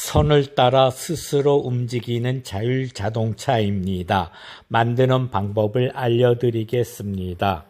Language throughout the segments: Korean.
선을 따라 스스로 움직이는 자율 자동차입니다. 만드는 방법을 알려드리겠습니다.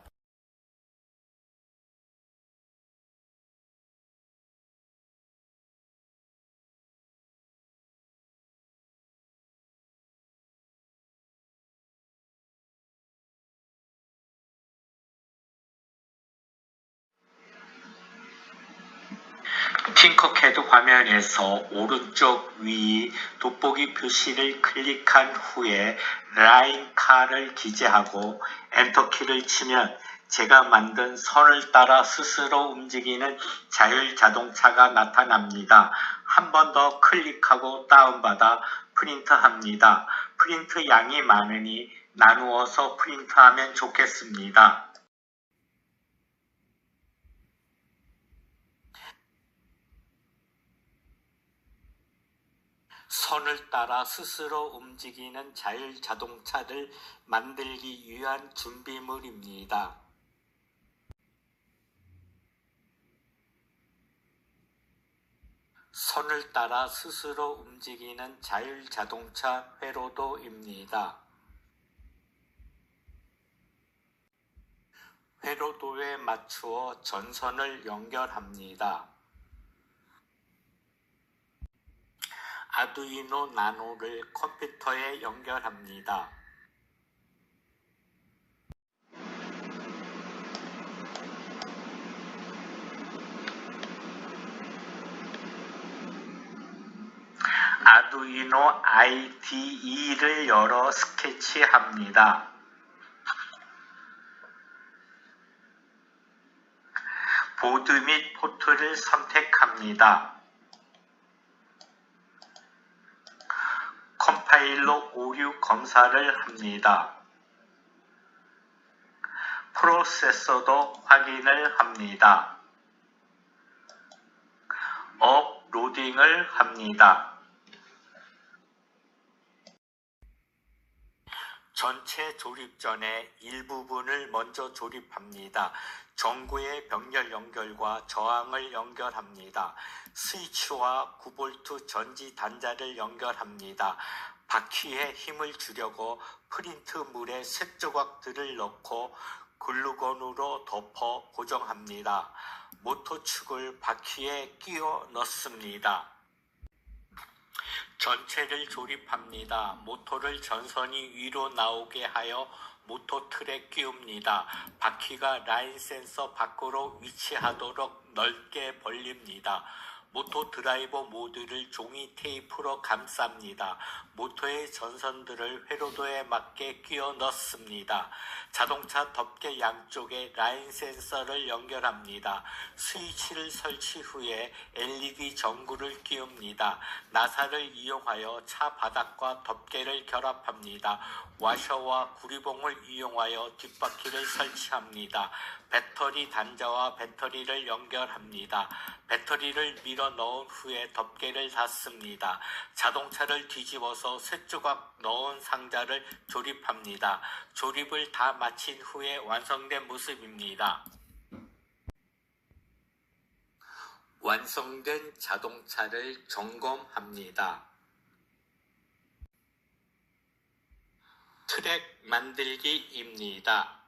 핑크캐드 화면에서 오른쪽 위 돋보기 표시를 클릭한 후에 라인카를 기재하고 엔터키를 치면 제가 만든 선을 따라 스스로 움직이는 자율자동차가 나타납니다. 한 번 더 클릭하고 다운받아 프린트합니다. 프린트 양이 많으니 나누어서 프린트하면 좋겠습니다. 선을 따라 스스로 움직이는 자율 자동차를 만들기 위한 준비물입니다. 선을 따라 스스로 움직이는 자율 자동차 회로도입니다. 회로도에 맞추어 전선을 연결합니다. 아두이노 나노를 컴퓨터에 연결합니다. 아두이노 IDE를 열어 스케치합니다. 보드 및 포트를 선택합니다. 컴 파일러 오류 검사를 합니다. 프로세서도 확인을 합니다. 업로딩을 합니다. 전체 조립 전에 일부분을 먼저 조립합니다. 전구의 병렬 연결과 저항을 연결합니다. 스위치와 9V 전지 단자를 연결합니다. 바퀴에 힘을 주려고 프린트물에 색 조각들을 넣고 글루건으로 덮어 고정합니다. 모터축을 바퀴에 끼워 넣습니다. 전체를 조립합니다. 모터를 전선이 위로 나오게 하여 모터 틀에 끼웁니다. 바퀴가 라인 센서 밖으로 위치하도록 넓게 벌립니다. 모터 드라이버 모드를 종이 테이프로 감쌉니다. 모터의 전선들을 회로도에 맞게 끼워 넣습니다. 자동차 덮개 양쪽에 라인 센서를 연결합니다. 스위치를 설치 후에 LED 전구를 끼웁니다. 나사를 이용하여 차 바닥과 덮개를 결합합니다. 와셔와 구리봉을 이용하여 뒷바퀴를 설치합니다. 배터리 단자와 배터리를 연결합니다. 배터리를 밀어 넣은 후에 덮개를 닫습니다. 자동차를 뒤집어서 세 조각 넣은 상자를 조립합니다. 조립을 다 마친 후에 완성된 모습입니다. 완성된 자동차를 점검합니다. 트랙 만들기입니다.